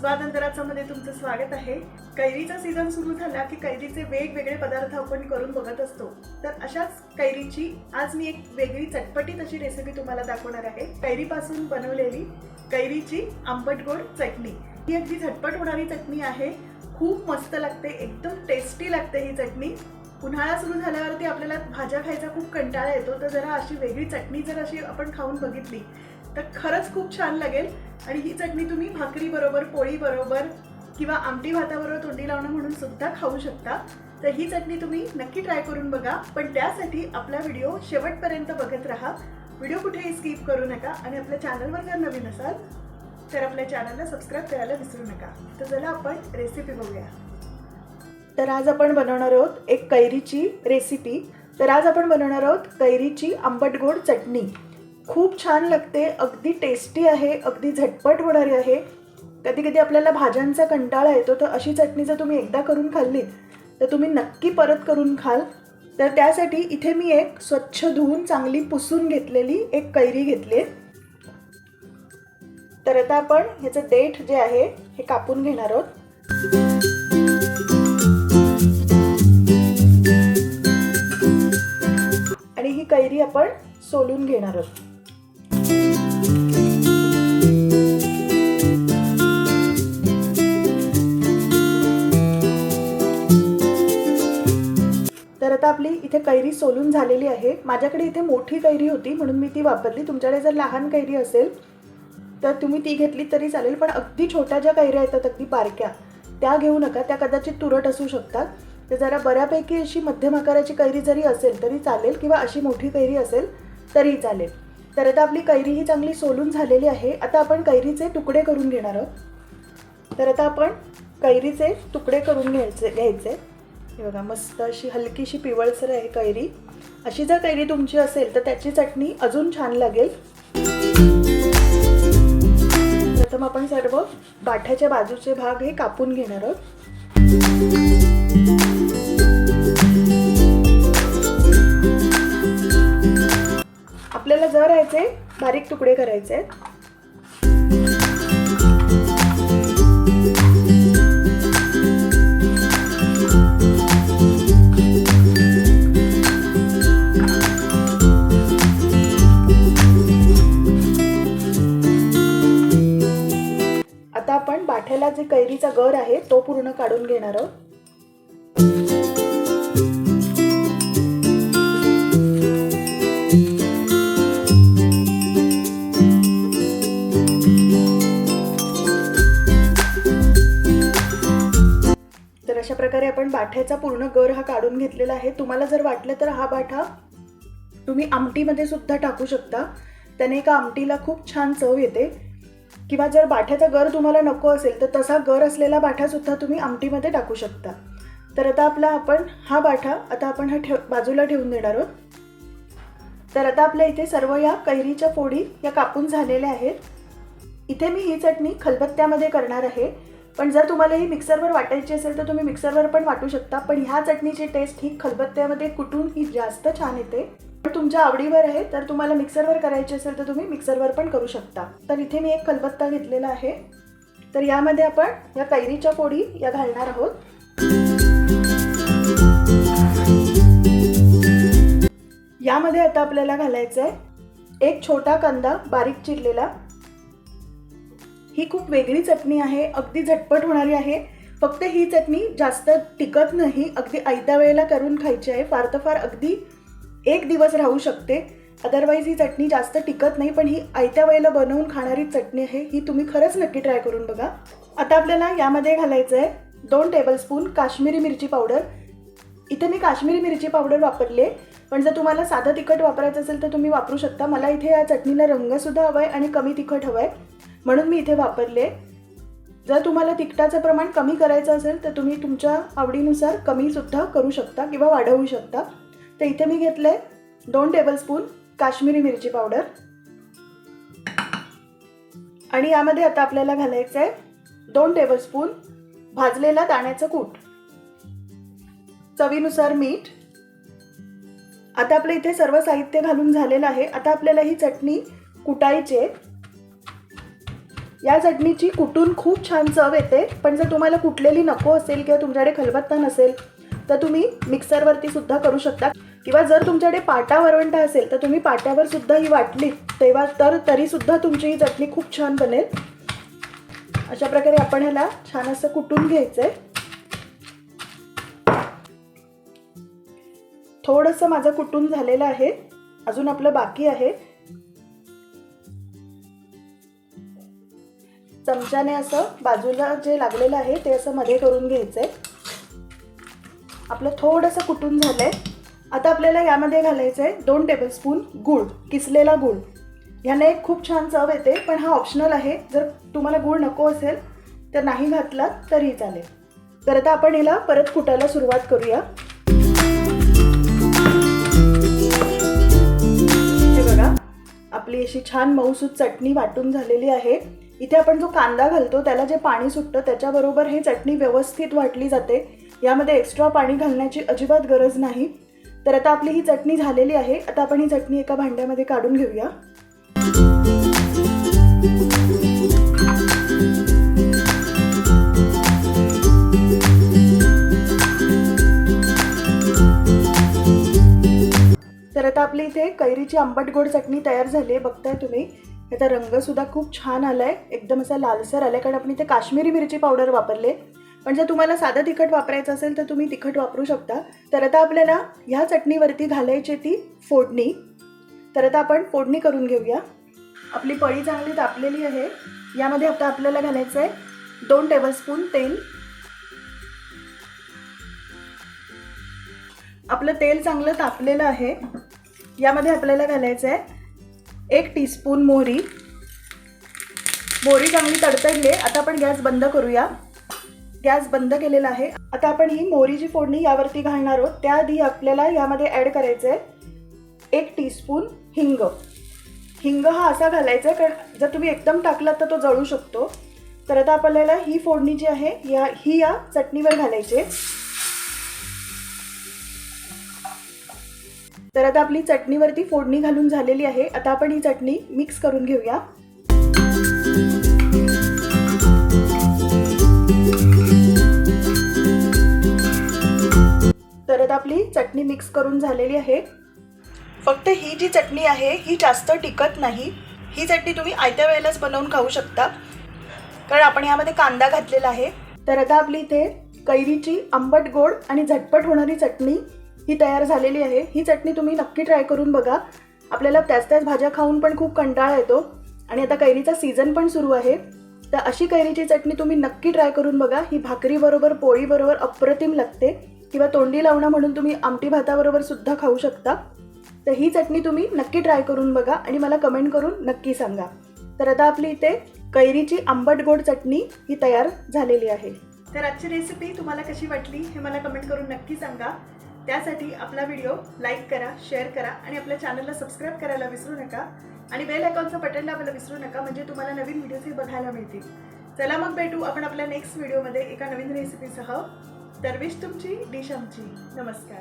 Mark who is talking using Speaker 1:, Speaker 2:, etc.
Speaker 1: स्वातंत्र्यामध्ये तुमचं स्वागत आहे. कैरीचा सीझन सुरू झाला की कैरीचे वेगवेगळे पदार्थ आपण करून बघत असतो. तर अशाच कैरीची आज मी एक वेगळी चटपटीत अशी रेसिपी तुम्हाला दाखवणार आहे. कैरीपासून बनवलेली कैरीची आंबट गोड चटणी. ही अगदी झटपट होणारी चटणी आहे. खूप मस्त लागते एकदम टेस्टी लागते ही चटणी. उन्हाळा सुरू झाल्यावरती आपल्याला भाज्या खायचा खूप कंटाळा येतो. तर जरा अशी वेगळी चटणी जर अशी आपण खाऊन बघितली तर खरंच खूप छान लागेल. आणि ही चटणी तुम्ही भाकरी बरोबर पोळी बरोबर किंवा आमटी भाताबरोबर तोंडी लावणं म्हणून सुद्धा खाऊ शकता. तर ही चटणी तुम्ही नक्की ट्राय करून बघा. पण त्यासाठी आपला व्हिडिओ शेवटपर्यंत बघत राहा. व्हिडिओ कुठेही स्किप करू नका आणि आपल्या चॅनलवर जर नवीन असाल तर आपल्या चॅनलला सबस्क्राईब करायला विसरू नका. तर चला आपण रेसिपी बघूया. तर आज आपण बनवणार आहोत एक कैरीची रेसिपी तर आज आपण बनवणार आहोत कैरीची आंबट गोड चटणी. खूप छान लागते अगदी टेस्टी आहे अगदी झटपट होणारी आहे. कधी कधी आपल्याला भाज्यांचा कंटाळा येतो तर अशी चटणी जर तुम्ही एकदा करून खाल्लीत तर तुम्ही नक्की परत करून खाल. तर त्यासाठी इथे मी एक स्वच्छ धुवून चांगली पुसून घेतलेली एक कैरी घेतली तर आता आपण ह्याचं देठ जे आहे हे कापून घेणार आहोत. आणि ही कैरी आपण सोलून घेणार आहोत. आता आपली इथे कैरी सोलून झालेली आहे. माझ्याकडे इथे मोठी कैरी होती म्हणून मी ती वापरली. तुमच्याकडे जर लहान कैरी असेल तर तुम्ही ती घेतली तरी चालेल पण अगदी छोट्या ज्या कैऱ्या येतात अगदी बारक्या त्या घेऊ नका. त्या कदाचित तुरट असू शकतात. तर जरा बऱ्यापैकी अशी मध्यम आकाराची कैरी जरी असेल तरी चालेल किंवा अशी मोठी कैरी असेल तरी चालेल. तर आता आपली कैरी ही चांगली सोलून झालेली आहे. आता आपण कैरीचे तुकडे करून घेणार आहोत. तर आता आपण कैरीचे तुकडे करून घ्यायचे घ्यायचे. हे बघा मस्त अशी हलकीशी पिवळसर आहे कैरी. अशी जर कैरी तुमची असेल तर त्याची चटणी अजून छान लागेल. प्रथम आपण सर्व बाठ्याच्या बाजूचे भाग हे कापून घेणार आहोत. आपल्याला जर यायचे बारीक तुकडे करायचे आहेत. आपण जे कैरीचा गर आहे तो पूर्ण काढून घेणार आहोत. तर अशा प्रकारे आपण बाठ्याचा पूर्ण गर हा काढून घेतलेला आहे. तुम्हाला जर वाटलं तर हा बाठा तुम्ही आमटीमध्ये सुद्धा टाकू शकता. त्याने एका आमटीला खूप छान चव येते. किंवा जर बाठ्याचा गर तुम्हाला नको असेल तर तसा गर असलेला बाठासुद्धा तुम्ही आमटीमध्ये टाकू शकता. तर आता आपला आपण हा बाठा आता आपण हा ठेव बाजूला ठेवून देणार आहोत. तर आता आपल्या इथे सर्व या कैरीच्या फोडी या कापून झालेल्या आहेत. इथे मी ही चटणी खलबत्त्यामध्ये करणार आहे. पण जर तुम्हाला ही मिक्सरवर वाटायची असेल तर तुम्ही मिक्सरवर पण वाटू शकता. पण ह्या चटणीची टेस्ट ही खलबत्त्यामध्ये कुठून ही जास्त छान येते. तुमच्या आवडीवर आहे तर तुम्हाला मिक्सरवर करायची असेल तर तुम्ही मिक्सरवर पण करू शकता. तर इथे मी एक कलबत्ता घेतलेला आहे. तर यामध्ये आपण या कैरीच्या पोळी या घालणार आहोत. यामध्ये आता आपल्याला घालायचं आहे एक छोटा कांदा बारीक चिरलेला. ही खूप वेगळी चटणी आहे अगदी झटपट होणारी आहे. फक्त ही चटणी जास्त टिकत नाही अगदी आयत्या वेळेला करून खायची आहे. फार तर फार अगदी एक दिवस राहू शकते. अदरवाईज ही चटणी जास्त टिकत नाही पण ही आयत्या वेळेला बनवून खाणारी चटणी आहे ही तुम्ही खरंच नक्की ट्राय करून बघा. आता आपल्याला यामध्ये घालायचं आहे दोन टेबलस्पून काश्मीरी मिरची पावडर इथे मी काश्मीरी मिरची पावडर वापरली आहे पण जर तुम्हाला साधं तिखट वापरायचं असेल तर तुम्ही वापरू शकता. मला इथे या चटणीला रंगसुद्धा हवा आहे आणि कमी तिखट हवं आहे म्हणून मी इथे वापरले. जर तुम्हाला तिखटाचं प्रमाण कमी करायचं असेल तर तुम्ही तुमच्या आवडीनुसार कमीसुद्धा करू शकता किंवा वाढवू शकता. तर इथे मी घेतलं आहे दोन टेबलस्पून काश्मीरी मिरची पावडर आणि यामध्ये आता आपल्याला घालायचं आहे दोन टेबलस्पून भाजलेला दाण्याचं कूट. चवीनुसार मीठ. आता आपलं इथे सर्व साहित्य घालून झालेलं आहे. आता आपल्याला ही चटणी कुटायची आहे. या चटणीची कुटून खूप छान चव येते. पण जर तुम्हाला कुटलेली नको असेल किंवा तुमच्याकडे खलबत्ता नसेल तर तुम्ही मिक्सरवरती सुद्धा करू शकता. किंवा जर तुमच्याकडे पाटा वरवंटा असेल तर तुम्ही पाट्यावर सुद्धा ही वाटली तेव्हा तर तरीसुद्धा तुमची ही चटणी खूप छान बनेल. अशा प्रकारे आपण ह्याला छान असं कुटून घ्यायचं आहे थोडंसं माझं कुटून झालेलं आहे. अजून आपलं बाकी आहे. चमच्याने असं बाजूला जे लागलेलं आहे ते असं मध्ये करून घ्यायचंय. आपलं थोडंसं कुटून झालंय. आता आपल्याला यामध्ये घालायचं आहे दोन टेबलस्पून गूळ किसलेला गूळ. ह्याने एक खूप छान चव येते पण हा ऑप्शनल आहे. जर तुम्हाला गूळ नको असेल तर नाही घातला तरी चालेल. तर आता आपण हिला परत कुटायला सुरुवात करूया. हे बघा आपली अशी छान मऊसूत चटणी वाटून झालेली आहे. इथे आपण जो कांदा घालतो त्याला जे पाणी सुटतं त्याच्याबरोबर हे चटणी व्यवस्थित वाटली जाते. यामध्ये एक्स्ट्रा पाणी घालण्याची अजिबात गरज नाही. तर आता आपली ही चटणी झालेली आहे. आता आपण ही चटणी एका भांड्यामध्ये काढून घेऊया. तर आता आपली इथे कैरीची आंबट गोड चटणी तयार झाली आहे बघताय तुम्ही. याचा रंगसुद्धा खूप छान आला आहे एकदम असा लालसर आला आहे कारण आपण इथे काश्मीरी मिरची पावडर वापरले पण जर तुम्हाला साधं तिखट वापरायचं असेल तर तुम्ही तिखट वापरू शकता. तर आता आपल्याला ह्या चटणीवरती घालायची ती फोडणी. तर आता आपण फोडणी करून घेऊया. आपली पळी चांगली तापलेली आहे. यामध्ये आता आपल्याला घालायचं आहे दोन टेबलस्पून तेल. आपलं तेल चांगलं तापलेलं आहे. यामध्ये आपल्याला घालायचं आहे एक टीस्पून मोहरी. मोहरी चांगली तडतडली आहे. आता आपण गॅस बंद करूया. गॅस बंद केलेला आहे. आता आपण ही मोहरीची फोडणी यावरती घालणार आहोत. त्याआधी आपल्याला यामध्ये ॲड करायचं आहे एक टीस्पून हिंग. हिंग हा असा घालायचा आहे कारण जर तुम्ही एकदम टाकलात तर तो जळू शकतो. तर आता आपल्याला ही फोडणी जी आहे या ही या चटणीवर घालायची तर आता आपली चटणीवरती फोडणी घालून झालेली आहे. आता आपण ही चटणी मिक्स करून घेऊया. तर आता आपली चटणी मिक्स करून झालेली आहे. फक्त ही जी चटणी आहे ही जास्त टिकत नाही. ही चटणी तुम्ही आयत्या वेळेलाच बनवून खाऊ शकता. कारण आपण यामध्ये कांदा घातलेला आहे. तर आता आपली इथे कैरीची आंबट गोड आणि झटपट होणारी चटणी ही तयार झालेली आहे. ही चटणी तुम्ही नक्की ट्राय करून बघा. आपल्याला त्याच त्याच भाज्या खाऊन पण खूप कंटाळा येतो. आणि आता कैरीचा सीझन पण सुरू आहे. तर अशी कैरीची चटणी तुम्ही नक्की ट्राय करून बघा. ही भाकरीबरोबर पोळीबरोबर अप्रतिम लागते. किंवा तोंडी लावणं म्हणून तुम्ही आमटी भाताबरोबर सुद्धा खाऊ शकता. तर ही चटणी तुम्ही नक्की ट्राय करून बघा आणि मला कमेंट करून नक्की सांगा. तर आता आपली इथे कैरीची आंबट गोड चटणी ही तयार झालेली आहे. तर आजची रेसिपी तुम्हाला कशी वाटली हे मला कमेंट करून नक्की सांगा. त्यासाठी आपला व्हिडिओ लाईक करा शेअर करा आणि आपल्या चॅनलला सबस्क्राईब करायला विसरू नका. आणि बेल आयकॉनचं बटन दाबायला विसरू नका म्हणजे तुम्हाला नवीन व्हिडिओज हे बघायला मिळतील. चला मग भेटू आपण आपल्या नेक्स्ट व्हिडिओमध्ये एका नवीन रेसिपीसह सर्विस तुमची डिश आमची. नमस्कार.